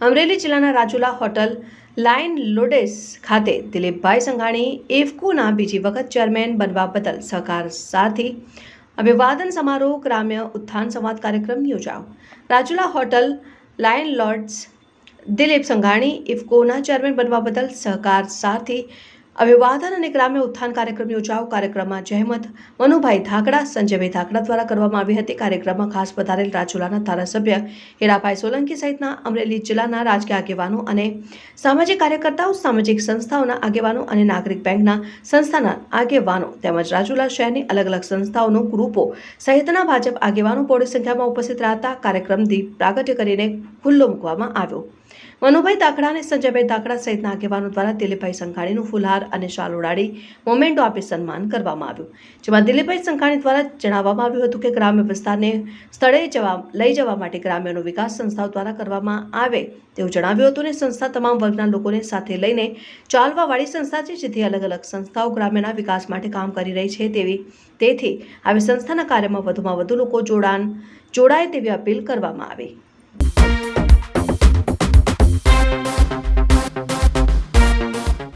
અમરેલી જિલ્લાના Rajula hotel line લોડેસ ખાતે દિલીપભાઈ સંઘાણી ઇફકોના બીજી વખત ચેરમેન બનવા બદલ સહકાર સાથી અભિવાદન સમારોહ, ગ્રામ્ય ઉત્થાન સંવાદ કાર્યક્રમ યોજાયો. Rajula hotel lion lords Dilip Sanghani ઇફકોના chairman બનવા બદલ સહકાર સાથી અભિવાદન અને ગ્રામ્ય ઉત્થાન કાર્યક્રમ યોજાઓ. કાર્યક્રમમાં જહેમત, મનુભાઈ ધાકડા, સંજયભાઈ ધાકડા દ્વારા કરવામાં આવી હતી. કાર્યક્રમમાં ખાસ પધારેલ રાજુલાના ધારાસભ્ય હીરાભાઈ સોલંકી સહિતના અમરેલી જિલ્લાના રાજકીય આગેવાનો અને સામાજિક કાર્યકર્તાઓ, સામાજિક સંસ્થાઓના આગેવાનો અને નાગરિક બેંકના સંસ્થાના આગેવાનો તેમજ રાજુલા શહેરની અલગ અલગ સંસ્થાઓનો ગ્રુપો સહિતના ભાજપ આગેવાનો બહોળી સંખ્યામાં ઉપસ્થિત રહેતા કાર્યક્રમ દીપ પ્રાગટ્ય કરીને ખુલ્લો મૂકવામાં આવ્યો. મનુભાઈ દાખડા અને સંજયભાઈ દાખડા સહિતના આગેવાનો દ્વારા દિલીપભાઈ સંઘાણીનું ફુલહાર અને શાલ ઉડાડી મોમેન્ટો આપી સન્માન કરવામાં આવ્યું. જેમાં દિલીપભાઈ સંઘાણી દ્વારા જણાવવામાં આવ્યું હતું કે ગ્રામ્ય વિસ્તારને સ્થળે જવા, લઈ જવા માટે ગ્રામ્યનો વિકાસ સંસ્થાઓ દ્વારા કરવામાં આવે તેવું જણાવ્યું હતું અને સંસ્થા તમામ વર્ગના લોકોને સાથે લઈને ચાલવાવાળી સંસ્થા છે, જેથી અલગ અલગ સંસ્થાઓ ગ્રામ્યના વિકાસ માટે કામ કરી રહી છે તેવી, તેથી આવી સંસ્થાના કાર્યમાં વધુમાં વધુ લોકો જોડાણ, જોડાય તેવી અપીલ કરવામાં આવી.